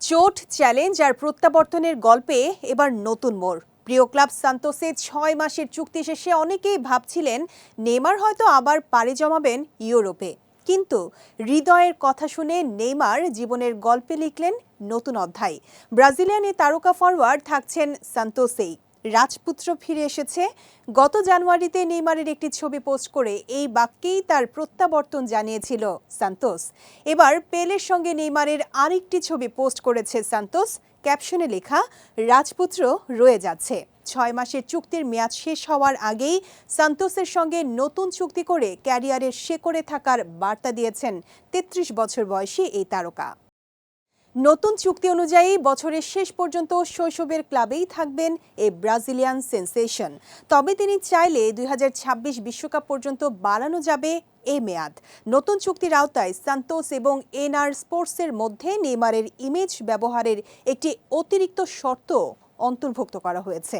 চোট চ্যালেঞ্জ আর প্রত্যাবর্তনের গল্পে এবার নতুন মোড়। প্রিয় ক্লাব সান্তোসে ছয় মাসের চুক্তি শেষে অনেকেই ভাবছিলেন নেমার হয়তো আবার পাড়ি জমাবেন ইউরোপে। কিন্তু হৃদয়ের কথা শুনে নেইমার জীবনের গল্পে লিখলেন নতুন অধ্যায়। ব্রাজিলিয়ান এই তারকা ফরওয়ার্ড থাকছেন সান্তোসেই। রাজপুত্র ফিরে এসেছে। গত জানুয়ারিতে নেইমারের একটি ছবি পোস্ট করে এই বাক্যেই তার প্রত্যাবর্তন জানিয়েছিল সান্তোস। এবার পেলের সঙ্গে নেইমারের আরেকটি ছবি পোস্ট করেছে সান্তোস। ক্যাপশনে লেখা, রাজপুত্র রয়ে যাচ্ছে। ছয় মাসের চুক্তির মেয়াদ শেষ হওয়ার আগেই সান্তোসের সঙ্গে নতুন চুক্তি করে ক্যারিয়ারের শেকড়ে থাকার বার্তা দিয়েছেন তেত্রিশ বছর বয়সী এই তারকা। নতুন চুক্তি অনুযায়ী বছরের শেষ পর্যন্ত শৈশবের ক্লাবেই থাকবেন এ ব্রাজিলিয়ান সেন্সেশন। তবে তিনি চাইলে দুই বিশ্বকাপ পর্যন্ত বাড়ানো যাবে এ মেয়াদ। নতুন চুক্তির আওতায় সান্তোস এবং এনআর স্পোর্টসের মধ্যে নেইমারের ইমেজ ব্যবহারের একটি অতিরিক্ত শর্ত অন্তর্ভুক্ত করা হয়েছে।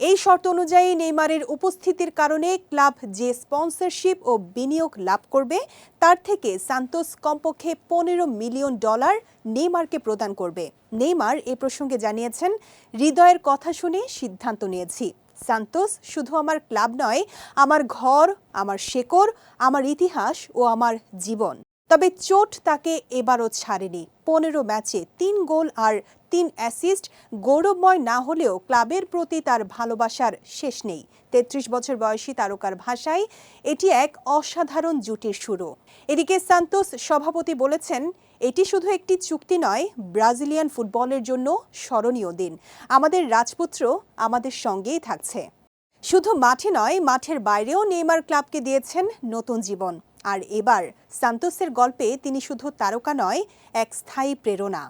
এই শর্ত অনুযায়ী নেইমারের উপস্থিতির কারণে ক্লাব যে স্পন্সরশিপ ও বিনিয়োগ লাভ করবে, তার থেকে সান্তোস কমপক্ষে পনেরো মিলিয়ন ডলার নেইমারকে প্রদান করবে। নেইমার এ প্রসঙ্গে জানিয়েছেন, হৃদয়ের কথা শুনে সিদ্ধান্ত নিয়েছি। সান্তোস শুধু আমার ক্লাব নয়, আমার ঘর, আমার শেকড়, আমার ইতিহাস ও আমার জীবন। তবে চোট তাকে এবারও ছাড়েনি। পনেরো ম্যাচে তিন গোল আর তিন অ্যাসিস্ট গৌরবময় না হলেও ক্লাবের প্রতি তার ভালোবাসার শেষ নেই। তেত্রিশ বছর বয়সী তারকার ভাষায় এটি এক অসাধারণ জুটির শুরু। এদিকে সান্তোস সভাপতি বলেছেন, এটি শুধু একটি চুক্তি নয়, ব্রাজিলিয়ান ফুটবলের জন্য স্মরণীয় দিন। আমাদের রাজপুত্র আমাদের সঙ্গেই থাকছে। শুধু মাঠে নয়, মাঠের বাইরেও নেইমার ক্লাবকে দিয়েছেন নতুন জীবন। আর এবার সান্তোসের গল্পে তিনি শুধু তারকা নয় এক স্থায়ী প্রেরণা।